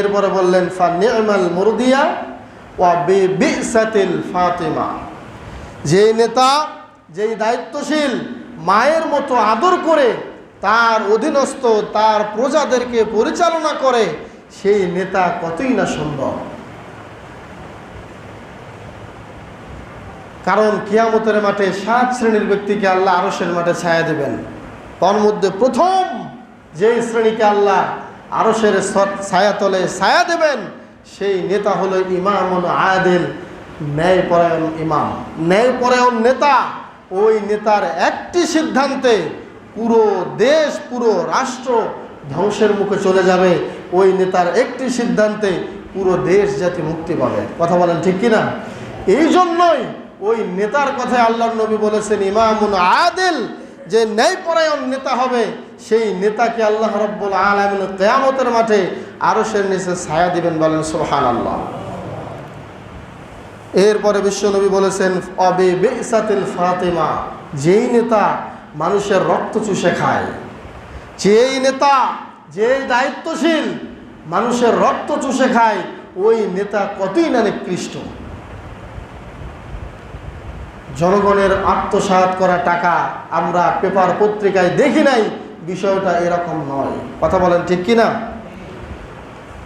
এরপরে বললেন ফা নি'মাল মুরদিয়া বিসাতিল নেতা, যেই দায়িত্বশীল, মায়ের মতো আদর করে তার অধীনস্থ, তার প্রজাদেরকে পরিচালনা করে, সেই নেতা কতই না সুন্দর। কারণ কিয়ামতের মাঠে সাত শ্রেণির ব্যক্তিকে আল্লাহ আরসের মাঠে ছায়া দেবেন। তার মধ্যে প্রথম যেই শ্রেণীকে আল্লাহ আরসের ছায়াতলে ছায়া দেবেন, সেই নেতা হলো ইমামুল আদেল ন্যায়পরায়ণ ইমাম। ন্যায়পরায়ণ নেতা, ওই নেতার একটি সিদ্ধান্তে পুরো দেশ, পুরো রাষ্ট্র ধ্বংসের মুখে চলে যাবে। ওই নেতার একটি সিদ্ধান্তে পুরো দেশ জাতি মুক্তি পাবে। কথা বলেন ঠিক কিনা? এই জন্যই ওই নেতার কথায় আল্লাহ নবী বলেছেন ইমামুন আদিল যে ন্যায়পরায়ণ নেতা হবে, সেই নেতাকে আল্লাহ রব্বুল আলমিন কেয়ামতের মাঠে আরও সে নিচে ছায়া দিবেন বলেন সোহান আল্লাহ এরপরে বিশ্বনবী বলেছেন, অবে বেসাতিল ফাতেমা যেই নেতা মানুষের রক্ত চুষে খায়, যেই নেতা, যেই দায়িত্বশীল মানুষের রক্ত চুষে খায়, ওই নেতা কতই না নিকৃষ্ট। জনগণের আত্মসাৎ করা টাকা আমরা পেপার পত্রিকায় দেখি নাই, বিষয়টা এরকম নয়। কথা বলেন ঠিক কিনা?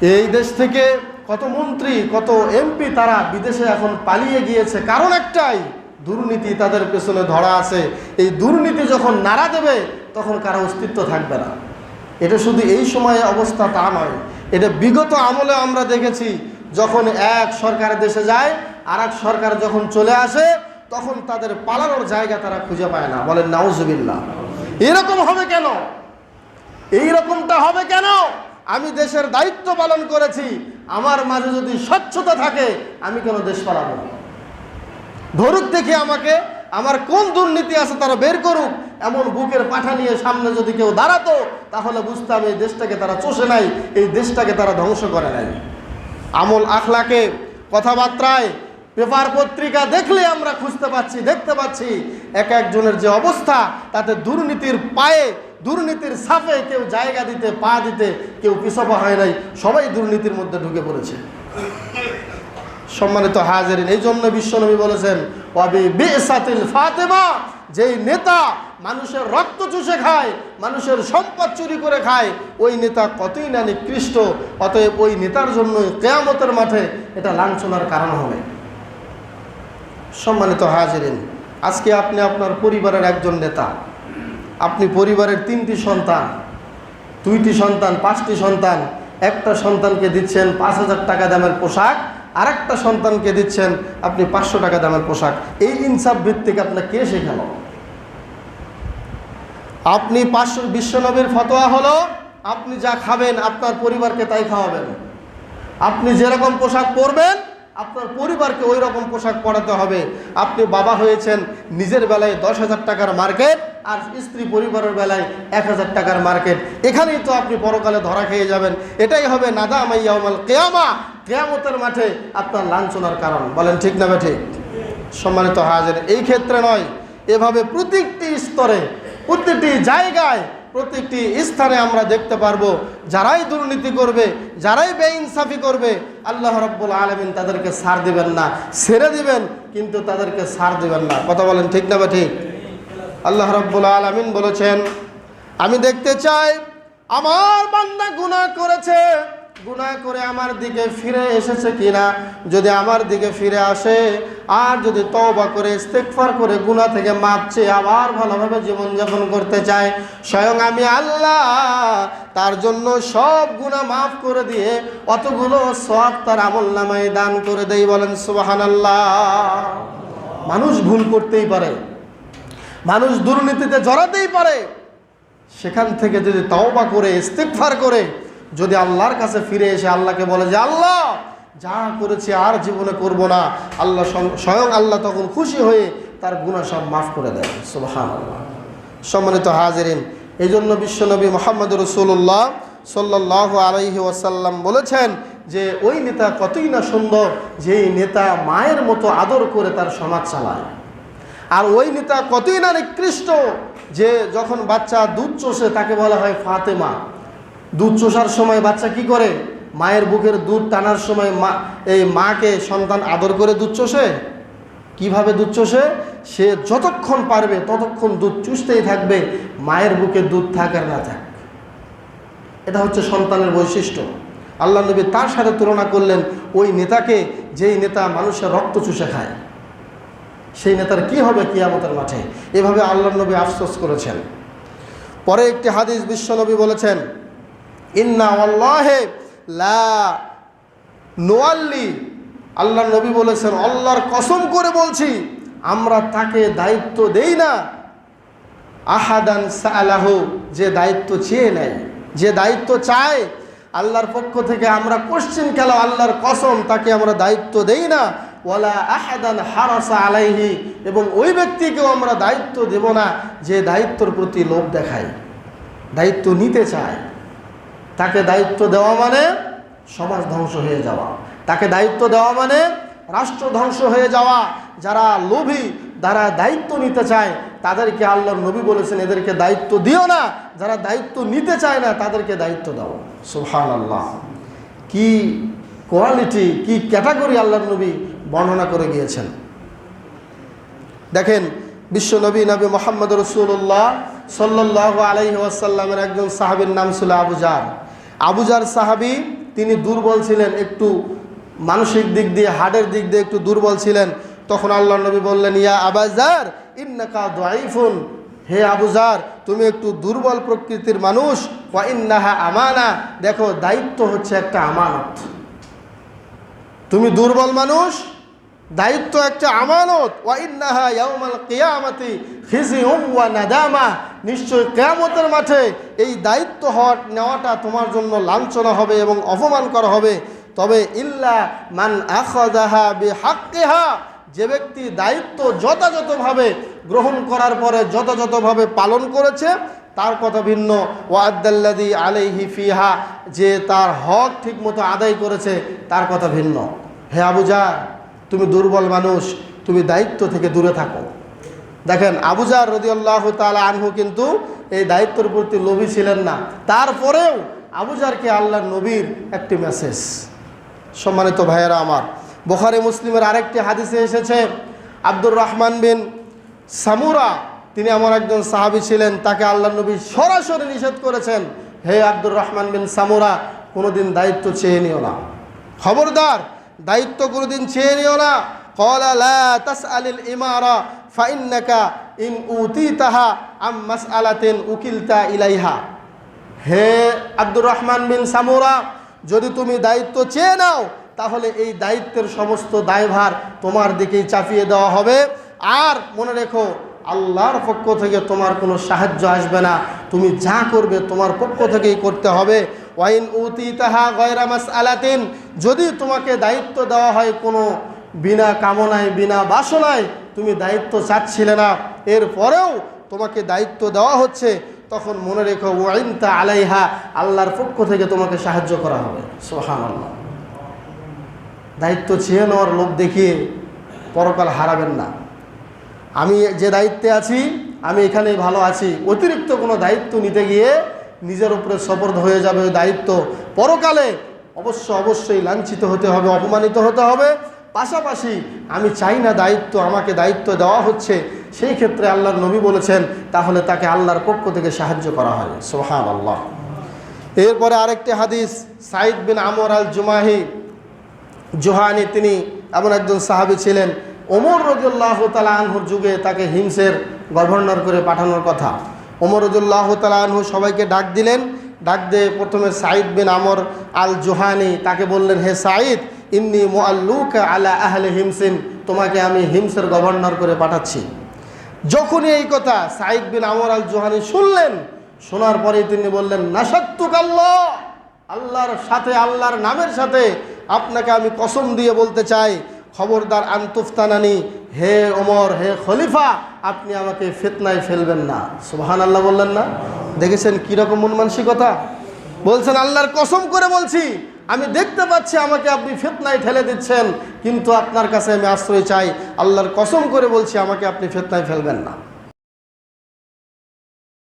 এই দেশ থেকে কত মন্ত্রী, কত এমপি তারা বিদেশে এখন পালিয়ে গিয়েছে। কারণ একটাই, দুর্নীতি তাদের পেছনে ধরা আছে। এই দুর্নীতি যখন নাড়া দেবে, তখন কারও অস্তিত্ব থাকবে না। এটা শুধু এই সময়ে অবস্থা তা নয়। এটা বিগত আমলে আমরা দেখেছি, যখন এক সরকার দেশে যায় আর সরকার যখন চলে আসে তখন তাদের পালানোর জায়গা তারা খুঁজে পায় না। বলেন, নাউজুবিল্লাহ। এরকম হবে কেন? এই রকমটা হবে কেন? আমি দেশের দায়িত্ব পালন করেছি। আমার মাঝে যদি স্বচ্ছতা থাকে, আমি কেন দেশ পালাবো ধরুক দেখি আমাকে, আমার কোন দুর্নীতি আছে তারা বের করুক। এমন বুকের পাঠা নিয়ে সামনে যদি কেউ দাঁড়াতো, তাহলে বুঝতাম এই দেশটাকে তারা চষে নাই, এই দেশটাকে তারা ধ্বংস করে নাই। আমল আখলাকে, কথাবার্তায় পেপার পত্রিকা দেখলে আমরা খুঁজতে পাচ্ছি, দেখতে পাচ্ছি এক একজনের যে অবস্থা, তাতে দুর্নীতির পায়ে, দুর্নীতির সাফে কেউ জায়গা দিতে, পা দিতে কেউ পিছপা হয় নাই, সবাই দুর্নীতির মধ্যে ঢুকে পড়েছে। সম্মানিত হাজারিন, এই জন্য বিশ্বনবী বলেছেন বেসাতিল ফাতেমা যেই নেতা মানুষের রক্ত চুষে খায়, মানুষের সম্পদ চুরি করে খায়, ওই নেতা কতই না নিকৃষ্ট, অতএব ওই নেতার জন্য কেয়ামতের মাঠে এটা লাঞ্ছনার কারণ হবে। সম্মানিত হাজিরিন, আজকে আপনি আপনার পরিবারের একজন নেতা। আপনি পরিবারের তিনটি সন্তান, দুইটি সন্তান, পাঁচটি সন্তান, একটা সন্তানকে দিচ্ছেন পাঁচ হাজার টাকা দামের পোশাক আর একটা সন্তানকে দিচ্ছেন আপনি পাঁচশো টাকা দামের পোশাক। এই ইনসাফ ভিত্তিক আপনার কে শেখাল আপনি পাঁচশো, বিশ্বনবীর ফতোয়া হলো, আপনি যা খাবেন আপনার পরিবারকে তাই খাওয়াবেন। আপনি যেরকম পোশাক পরবেন আপনার পরিবারকে ওই রকম পোশাক পরাতে হবে। আপনি বাবা হয়েছেন, নিজের বেলায় দশ হাজার টাকার মার্কেট আর স্ত্রী পরিবারের বেলায় এক হাজার টাকার মার্কেট। এখানেই তো আপনি পরকালে ধরা খেয়ে যাবেন। এটাই হবে নাদা মাইয়ামাল কেয়ামা। কেয়ামতের মাঠে আপনার লাঞ্ছনার কারণ। বলেন ঠিক না ঠিক সম্মানিত হাজার, এই ক্ষেত্রে নয়। এভাবে প্রত্যেকটি স্তরে প্রত্যেকটি জায়গায় প্রত্যেকটি স্থানে আমরা দেখতে পারব, যারাই দুর্নীতি করবে, যারাই বেইনসাফি করবে, আল্লাহ রব্বুল আলমিন তাদেরকে সার দিবেন না, ছেড়ে দিবেন, কিন্তু তাদেরকে সার দিবেন না। কথা বলেন ঠিক না বা ঠিক? আল্লাহ রব্বুল আলমিন বলেছেন, আমি দেখতে চাই, আমার বান্দা গুণা করেছে গুনাহ করে আমার দিকে ফিরে এসেছে কিনা? যদি আমার দিকে ফিরে আসে, আর যদি তওবা করে, ইস্তেগফার করে গুনাহ থেকে মাপ চেয়ে আবার ভালোভাবে জীবনযাপন করতে চায়, স্বয়ং আমি আল্লাহ, তার জন্য সব গুনাহ মাফ করে দিয়ে অতগুলো সব তার আমল নামায় দান করে দেই বলেন সুবহানাল্লাহ। মানুষ ভুল করতেই পারে। মানুষ দুর্নীতিতে জড়াতেই পারে। সেখান থেকে যদি তওবা করে, ইস্তেগফার করে যদি আল্লাহর কাছে ফিরে এসে আল্লাহকে বলে যে, আল্লাহ, যা করেছি আর জীবনে করব না। আল্লাহ স্বয়ং আল্লাহ তখন খুশি হয়ে তার গুণা সব মাফ করে দেয়। সুবহান সম্মানিত হাজিরিন এই জন্য বিশ্বনবী মোহাম্মদ রসুল্লাহ সাল্লাহ আলহি ওয়াসাল্লাম বলেছেন যে, ওই নেতা কতই না সুন্দর যেই নেতা মায়ের মতো আদর করে তার সমাজ চালায়। আর ওই নেতা কতই না নিকৃষ্ট যে যখন বাচ্চা দুধ চষে তাকে বলা হয় ফাতেমা। দুধ চষার সময় বাচ্চা কি করে? মায়ের বুকের দুধ টানার সময় মা, এই মাকে সন্তান আদর করে দুধ চষে? কীভাবে দুধ চষে? সে যতক্ষণ পারবে ততক্ষণ দুধ চুষতেই থাকবে, মায়ের বুকে দুধ থাক আর না থাক। এটা হচ্ছে সন্তানের বৈশিষ্ট্য। আল্লাহ নবী তার সাথে তুলনা করলেন, ওই নেতাকে যেই নেতা মানুষের রক্ত চুষে খায়। সেই নেতার কি হবে কিয়ামতের মাঠে? এভাবে আল্লাহ নবী আফসোস করেছেন। পরে একটি হাদিস বিশ্বনবী বলেছেন ইন্না আল্লাহে লা নোয়াল্লি আল্লাহ নবী বলেছেন, আল্লাহর কসম করে বলছি, আমরা তাকে দায়িত্ব দেই না। আহাদান সালাহ যে দায়িত্ব চেয়ে নেয়, যে দায়িত্ব চায়, আল্লাহর পক্ষ থেকে আমরা কোশ্চিন কেন আল্লাহর কসম, তাকে আমরা দায়িত্ব দেই না। ওয়ালা আহাদান হারাসা আলাইহি, এবং ওই ব্যক্তিকেও আমরা দায়িত্ব দেব না, যে দায়িত্বর প্রতি লোভ দেখায়, দায়িত্ব নিতে চায়। তাকে দায়িত্ব দেওয়া মানে সমাজ ধ্বংস হয়ে যাওয়া। তাকে দায়িত্ব দেওয়া মানে রাষ্ট্র ধ্বংস হয়ে যাওয়া। যারা লোভী, যারা দায়িত্ব নিতে চায়, তাদেরকে আল্লাহর নবী বলেছেন, এদেরকে দায়িত্ব দিও না। যারা দায়িত্ব নিতে চায় না, তাদেরকে দায়িত্ব দাও। সুহান আল্লাহ কি কোয়ালিটি, কি ক্যাটাগরি আল্লাহর নবী বর্ণনা করে গিয়েছেন। দেখেন, বিশ্ব নবী নবী মোহাম্মদ রসুল্লাহ সাল্লাহ আলাইহি ওয়াসাল্লামের একজন সাহাবের নাম ছিল আবুজার আবুজার সাহাবি, তিনি দুর্বল ছিলেন, একটু মানসিক দিক দিয়ে, হার্টের দিক দিয়ে একটু দুর্বল ছিলেন। তখন আল্লাহ নবী বললেন, ইয়া আবাজার ইন্নাকা দাইফুন হে আবুজার তুমি একটু দুর্বল প্রকৃতির মানুষ। ইন্নাহা আমানা। দেখো, দায়িত্ব হচ্ছে একটা আমানত। তুমি দুর্বল মানুষ দায়িত্ব একটা আমানত। নাদামা। নিশ্চয় কিয়ামতের মাঠে এই দায়িত্ব হওয়ার, নেওয়াটা তোমার জন্য লাঞ্ছনা হবে এবং অপমান করা হবে। তবে ইল্লা মান আখাযাহা বিহাক্কিহা। যে ব্যক্তি দায়িত্ব যথাযথভাবে গ্রহণ করার পরে যথাযথভাবে পালন করেছে, তার কথা ভিন্ন। ওয়াদ্দাল্লাদি আলাইহি ফিহা। যে তার হক ঠিকমতো আদায় করেছে, তার কথা ভিন্ন। হে আবুজার তুমি দুর্বল মানুষ, তুমি দায়িত্ব থেকে দূরে থাকো। দেখেন আবুজার রদি আল্লাহ তালা আনহু কিন্তু এই দায়িত্বের প্রতি লোভী ছিলেন না। তারপরেও আবুজারকে আল্লাহ নবীর একটি মেসেজ সম্মানিত ভাইয়েরা আমার, বোখারে মুসলিমের আরেকটি হাদিসে এসেছে, আব্দুর রহমান বিন সামুরা, তিনি আমার একজন সাহাবি ছিলেন, তাকে আল্লাহ নবী সরাসরি নিষেধ করেছেন, হে আব্দুর রহমান বিন সামুরা, কোনোদিন দায়িত্ব চেয়ে নিও না। খবরদার দায়িত্ব কোনোদিন চেয়ে নিও না। কলা লা তাসআলিল ইমারা ফাইন্নাকা ইন উতিতাহা আম মাসআলাতিন উকিলতা ইলাইহা। হে আব্দুর রহমান বিন সামুরা, যদি তুমি দায়িত্ব চেয়ে নাও, তাহলে এই দায়িত্বের সমস্ত দায়ভার তোমার দিকেই চাপিয়ে দেওয়া হবে। আর মনে রেখো, আল্লাহর পক্ষ থেকে তোমার কোনো সাহায্য আসবে না। তুমি যা করবে তোমার পক্ষ থেকেই করতে হবে। ওয়াইন উতি তাহা গয়রামাস আলাতিন যদি তোমাকে দায়িত্ব দেওয়া হয় কোনো বিনা কামনায়, বিনা বাসনায়, তুমি দায়িত্ব চাচ্ছিলে না। এরপরেও তোমাকে দায়িত্ব দেওয়া হচ্ছে, তখন মনে রেখো ওয়াইনতা আলাইহা, আল্লাহর পক্ষ থেকে তোমাকে সাহায্য করা হবে। সোহান আল্লাহ দায়িত্ব চেয়ে নেওয়ার লোক দেখিয়ে পরকাল হারাবেন না। আমি যে দায়িত্বে আছি, আমি এখানেই ভালো আছি। অতিরিক্ত কোনো দায়িত্ব নিতে গিয়ে নিজের উপরে সপর্দ হয়ে যাবে ওই দায়িত্ব। পরকালে অবশ্য অবশ্যই লাঞ্ছিত হতে হবে, অপমানিত হতে হবে। পাশাপাশি আমি চাই না দায়িত্ব, আমাকে দায়িত্ব দেওয়া হচ্ছে। সেই ক্ষেত্রে আল্লাহর নবী বলেছেন, তাহলে তাকে আল্লাহর পক্ষ থেকে সাহায্য করা হয়। সোহান আল্লাহ এরপরে আরেকটি হাদিস সাইদ বিন আমর আল জুমাহি জোহানি তিনি এমন একজন সাহাবী ছিলেন, ওমর রজুল্লাহ তালা যুগে তাকে হিংসের গভর্নর করে পাঠানোর কথা। ওমর রজুল্লাহ তালা সবাইকে ডাক দিলেন। ডাক দিয়ে প্রথমে সাইদ বিন আমর আল জোহানি তাকে বললেন, হে সাইদ ইন্নি মোয়াল্লুক আলা আহলে হিমসিন, তোমাকে আমি হিমসের গভর্নর করে পাঠাচ্ছি। যখনই এই কথা সাইদ বিন আমর আল জোহানি শুনলেন, শোনার পরেই তিনি বললেন নাসাত্তুক আল্লাহ আল্লাহর সাথে, আল্লাহর নামের সাথে আপনাকে আমি কসম দিয়ে বলতে চাই, খবরদার আন্তুফতানানি হে ওমর, হে খলিফা আপনি আমাকে ফেতনায় ফেলবেন না। সোহান আল্লাহ বললেন না? দেখেছেন কীরকম মন মানসিকতা? বলছেন, আল্লাহর কসম করে বলছি, আমি দেখতে পাচ্ছি আমাকে আপনি ফেতনায় ঠেলে দিচ্ছেন, কিন্তু আপনার কাছে আমি আশ্রয় চাই। আল্লাহর কসম করে বলছি, আমাকে আপনি ফেতনায় ফেলবেন না।